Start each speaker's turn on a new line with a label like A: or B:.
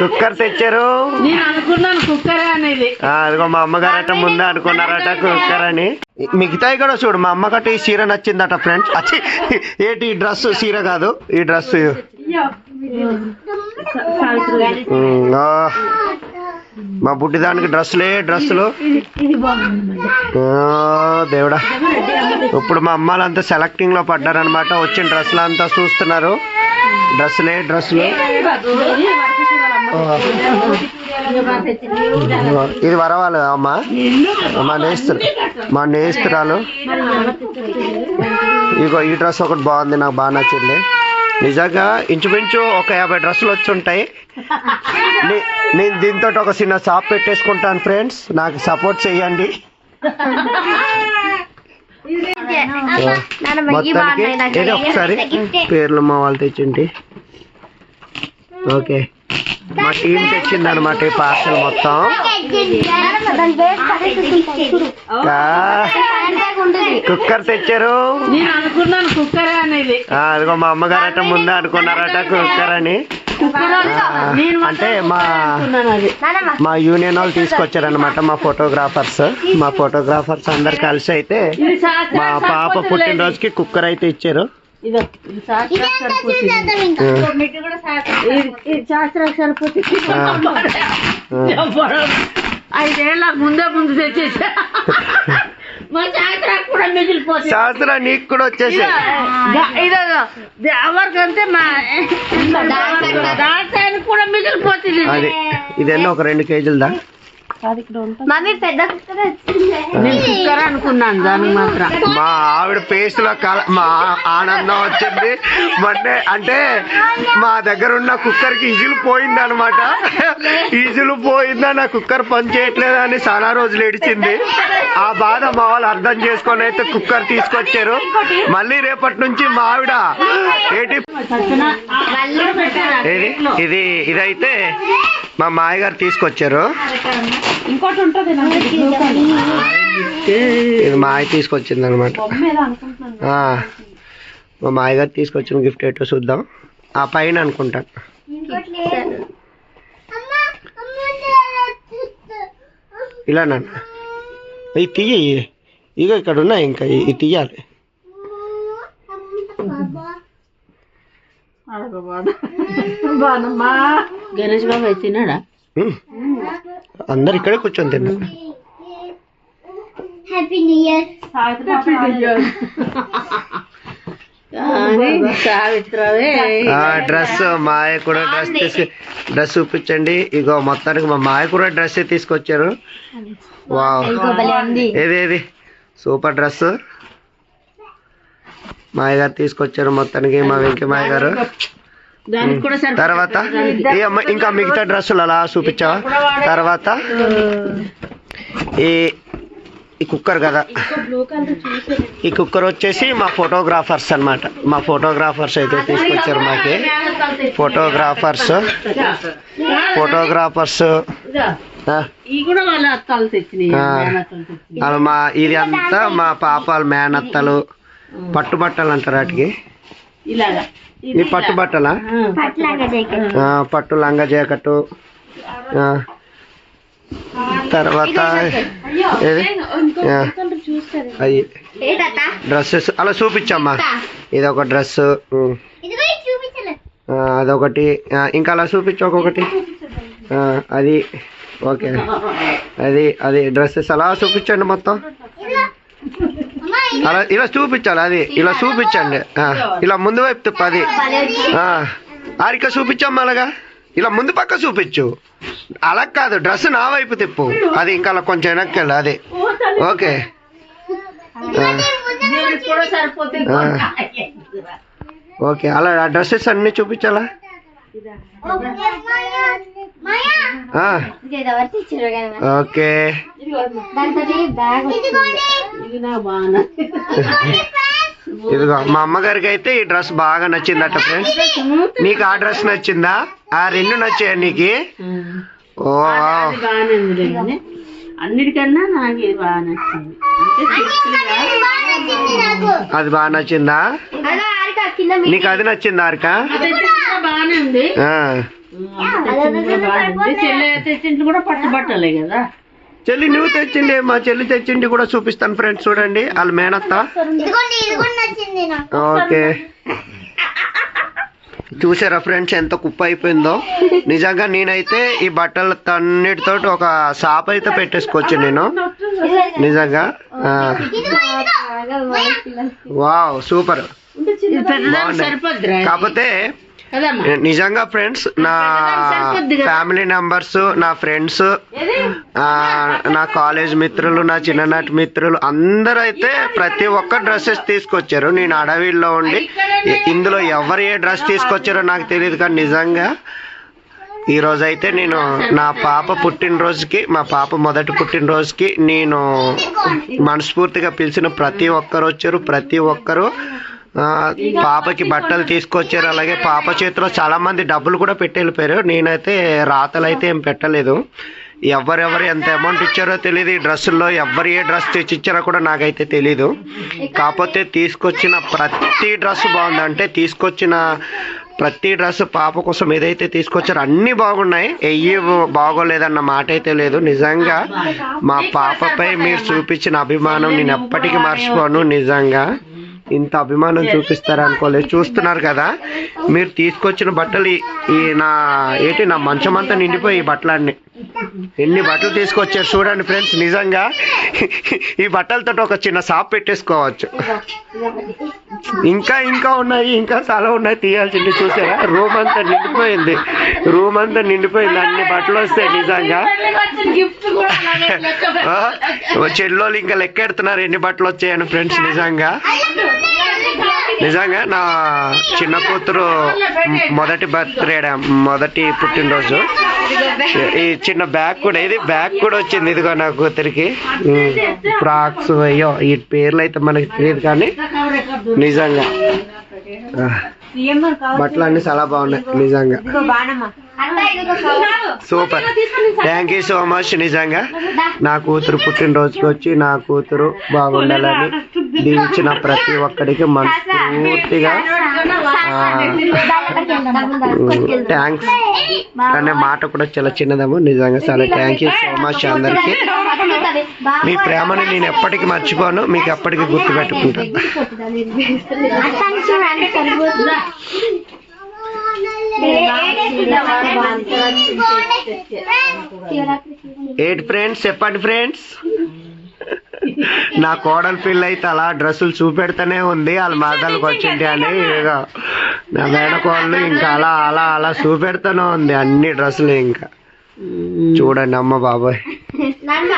A: Cooker తెచ్చారు.
B: నేను అనుకున్నాను కుక్కరే అనేది.
A: ఆ, అదిగో మా అమ్మగారట ముందే అనుకున్నారట కుక్కర్ అని. మిగతాయి కూడా చూడు మా అమ్మకట ఈ చీర నచ్చిందట ఫ్రెండ్స్ అచ్చి ఏంటి ఈ డ్రెస్ చీర కాదు? ఈ డ్రెస్. మా బుడ్డి దానికి డ్రెస్సులే. డ్రెస్సులు దేవుడా. ఇప్పుడు మా అమ్మాలంతా సెలెక్టింగ్లో పడ్డారనమాట వచ్చిన డ్రెస్సులు అంతా చూస్తున్నారు. డ్రెస్సులే డ్రెస్సులు. ఇది వరవాలి అమ్మా. మా నేస్తులు మా నేస్తురాలు. ఇగో ఈ డ్రెస్ ఒకటి బాగుంది నాకు బాగా నచ్చింది. నిజంగా ఇంచుమించు ఒక యాభై డ్రెస్సులు వచ్చి ఉంటాయి నేను దీంతో ఒక చిన్న షాప్ పెట్టేసుకుంటాను ఫ్రెండ్స్. నాకు సపోర్ట్ చేయండి మొత్తానికి ఒకసారి పేర్లు మా వాళ్ళు తెచ్చింటి ఓకే. మా టీం తెచ్చింది అనమాట ఈ పార్సల్ మొత్తం. కుక్కర్ తెచ్చారు. అదిగో మా అమ్మగారట ముందే అనుకున్నారట కుక్కర్ అని. అంటే మా మా యూనియన్ వాళ్ళు తీసుకొచ్చారనమాట మా ఫోటోగ్రాఫర్స్. మా ఫోటోగ్రాఫర్స్ అందరు కలిసి అయితే మా పాప పుట్టినరోజుకి కుక్కర్ అయితే ఇచ్చారు.
B: ఇదో ఇది శాస్త్ర సరిపోతుంది ఐదేళ్ళ ముందే ముందు తెచ్చేసా మా కూడా మిగిలిపోతుంది
A: శాస్త్ర నీకు కూడా వచ్చేసి
B: ఇదో ఎవరికంటే మా కూడా మిగిలిపోతుంది
A: ఇదన్నీ ఒక రెండు కేజీలదా
B: నేను కుక్కర్ అనుకున్నాను దానికి మాత్రం.
A: మా ఆవిడ పేస్ట్లో కల మా ఆనందం వచ్చింది. మొన్నే అంటే మా దగ్గర ఉన్న కుక్కర్కి ఇజులు పోయింది అనమాట ఇజులు పోయిందా నా కుక్కర్ పని చేయట్లేదు అని చాలా రోజులు ఏడిచింది. ఆ బాధ మా వాళ్ళు అర్థం చేసుకొని అయితే కుక్కర్ తీసుకొచ్చారు. మళ్ళీ రేపటి నుంచి మా ఆవిడ ఏంటి ఇది ఇదైతే మా మాయగారు తీసుకొచ్చారు.
B: ఇంకోటి ఉంటుంది
A: ఇది మా ఆయ తీసుకొచ్చింది అనమాట మా మాయగారు తీసుకొచ్చిన గిఫ్ట్ ఏంటో చూద్దాం. ఆ పైన అనుకుంటాను ఇలా నాన్న. ఇవి తీయ ఇక ఇక్కడ ఉన్నాయి ఇంకా ఇవి తీయాలి.
B: గణేష్ బాబు అయితే తిన్నాడా.
A: అందరు ఇక్కడే కూర్చొని తిన్నారు.
C: హ్యాపీ న్యూ ఇయర్
B: సావిత్రవే.
A: ఆ డ్రెస్ మాయ కూడా డ్రెస్ తీసుకు డ్రెస్ చూపించండి. ఇగో మొత్తానికి మా మాయ కూడా డ్రెస్ తీసుకొచ్చారు. వావ్. ఏది ఏది? Super dress. మాయ గారు తీసుకొచ్చారు మొత్తానికి మా వెంకీ మాయ గారు. తర్వాత? ఇంకా మిగతా డ్రెస్సులు అలా చూపించావా? తర్వాత? ఈ ఈ కుక్కర్ కదా. ఈ కుక్కర్ వచ్చేసి మా ఫోటోగ్రాఫర్స్ అన్నమాట. మా ఫోటోగ్రాఫర్స్ అయితే తీసుకొచ్చారు మాకి. ఫోటోగ్రాఫర్స్. ఫోటోగ్రాఫర్స్.
B: ఇదో, ఇవి కూడా వాళ్ళ అత్తలు తెచ్చినాయి.
A: ఆ.
B: మేనత్తలు తెచ్చినాయి.
A: అవి మా ఇది అంతా మా పాపాలు మేనత్తలు పట్టుబట్టలు అంటారు వాటికి.
B: ఇలాగా.
A: ఈ
C: జాకెట్.
A: ఆ, పట్టు లంగా జాకెట్టు. ఆ, తర్వాత అయ్యి డ్రెస్సెస్. అలా చూపించమ్మా. ఇది ఒక డ్రెస్ అదొకటి. ఇంకా అలా చూపించు ఒక్కొక్కటి. ఆ, అది. ఓకే. అది అది డ్రెస్సెస్ అలా చూపించండి మొత్తం. అలా ఇలా చూపించాలి అది. ఇలా చూపించండి. ఇలా ముందు వైపు తిప్పు అది ఆ, ఆరిక చూపించమ్మా అలాగా? ఇలా ముందు పక్క చూపించు. అలా కాదు డ్రెస్ నా వైపు తిప్పు. అది ఇంకా అలా కొంచెం వెనక్కి వెళ్ళు అది. ఓకే. ఓకే అలా ఆ డ్రెస్సెస్ అన్ని చూపించాలా? ఓకే. ఇదిగో మా అమ్మగారికి అయితే ఈ డ్రెస్ బాగా నచ్చిందట ఫ్రెండ్స్. నీకు ఆ డ్రెస్ నచ్చిందా? ఆ రెండు నచ్చాయా నీకు? ఓ
B: అది బాగానే ఉంది కానీ అన్నిటికన్నా నాకు ఇది బాగా నచ్చింది
A: అది బాగా నీకు అది నచ్చిందా
B: కూడా బాగానే ఉంది. చెల్లె తెచ్చింది కూడా కదా.
A: చెల్లి నువ్వు తెచ్చింది మా చెల్లి తెచ్చింది కూడా చూపిస్తాను ఫ్రెండ్స్ చూడండి. వాళ్ళ మేనత్త. ఓకే. చూసారా ఫ్రెండ్స్ ఎంత కుప్ప అయిపోయిందో? నిజంగా నేనైతే ఈ బట్టల అన్నిటితో ఒక షాప్ అయితే పెట్టేసుకోవచ్చు నేను. నిజంగా వావ్ సూపర్. కాకపోతే నిజంగా ఫ్రెండ్స్ నా ఫ్యామిలీ మెంబర్స్ నా ఫ్రెండ్స్ నా కాలేజ్ మిత్రులు నా చిన్ననాటి మిత్రులు అందరూ అయితే ప్రతి ఒక్క డ్రెస్సెస్ తీసుకొచ్చారు. నేను అడవిలో ఉండి ఇందులో ఎవరు ఏ డ్రెస్ తీసుకొచ్చారో నాకు తెలియదు కానీ నిజంగా ఈ రోజు అయితే నేను నా పాప పుట్టినరోజుకి మా పాప మొదటి పుట్టినరోజుకి నేను మనస్ఫూర్తిగా పిలిచిన ప్రతి ఒక్కరు వచ్చారు ప్రతి ఒక్కరు పాపకి బట్టలు తీసుకొచ్చారు. అలాగే పాప చేతిలో చాలా మంది డబ్బులు కూడా పెట్టి వెళ్ళిపోయారు నేనైతే రాతలు అయితే ఏం పెట్టలేదు. ఎవరెవరు ఎంత అమౌంట్ ఇచ్చారో తెలియదు ఈ డ్రెస్సుల్లో ఎవరు ఏ డ్రెస్ తెచ్చిచ్చారో కూడా నాకైతే తెలీదు. కాకపోతే తీసుకొచ్చిన ప్రతి డ్రెస్ బాగుంది. అంటే తీసుకొచ్చిన ప్రతి డ్రెస్ పాప కోసం ఏదైతే తీసుకొచ్చారో అన్ని బాగున్నాయి. ఎయ్యి బాగోలేదన్న మాట అయితే లేదు. నిజంగా మా పాపపై మీరు చూపించిన అభిమానం నేను ఎప్పటికీ మర్చిపోను. నిజంగా. ఇంత అభిమానం చూపిస్తారు అనుకోలేదు చూస్తున్నారు కదా? మీరు తీసుకొచ్చిన బట్టలు ఈ- నా ఏంటి నా మంచం అంతా నిండిపోయి ఈ బట్టలన్నీ. ఎన్ని బట్టలు తీసుకొచ్చారు చూడండి ఫ్రెండ్స్ నిజంగా. ఈ బట్టలతో ఒక చిన్న షాప్ పెట్టేసుకోవచ్చు. ఇంకా ఇంకా ఉన్నాయి ఇంకా చాలా ఉన్నాయి తీయాల్సింది చూసారా? రూమ్ అంతా నిండిపోయింది. రూమ్ అంతా నిండిపోయింది అన్ని బట్టలు వస్తాయి నిజంగా.
B: గిఫ్ట్
A: ఇంకా లెక్కెడుతున్నారు ఎన్ని బట్టలు వచ్చాయని ఫ్రెండ్స్ నిజంగా. నిజంగా నా చిన్న కూతురు మొదటి బర్త్డే మొదటి పుట్టినరోజు. ఈ చిన్న బ్యాగ్ కూడా ఇది బ్యాగ్ కూడా వచ్చింది ఇదిగో నా కూతురికి. ఫ్రాక్స్ అయ్యో ఈ పేర్లు అయితే మనకి తెలియదు కానీ నిజంగా. బట్టలు అన్ని చాలా బాగున్నాయి నిజంగా. Super thank you so much నిజంగా నా కూతురు పుట్టినరోజుకి వచ్చి నా కూతురు బాగుండాలని దీవించిన ప్రతి ఒక్కరికి మనస్ఫూర్తిగా థ్యాంక్స్ అనే మాట కూడా చాలా చిన్నదము నిజంగా చాలా థ్యాంక్ యూ సో మచ్ అందరికి మీ ప్రేమని నేను ఎప్పటికీ మర్చిపోను మీకు ఎప్పటికీ గుర్తు పెట్టుకుంటాను
C: అత్తానికి చూడండి సరిపోతుందా
A: ఏంటి ఫ్రెండ్స్ చెప్పండి ఫ్రెండ్స్ నా కోడల పిల్ల అయితే అలా డ్రెస్సులు చూపెడుతూనే ఉంది వాళ్ళ మాటలకు వచ్చింది అని నా మేనకోళ్ళు ఇంకా అలా అలా అలా చూపెడుతూనే ఉంది అన్ని డ్రెస్సులు ఇంకా. చూడండి అమ్మ బాబాయ్.
C: నాన్న.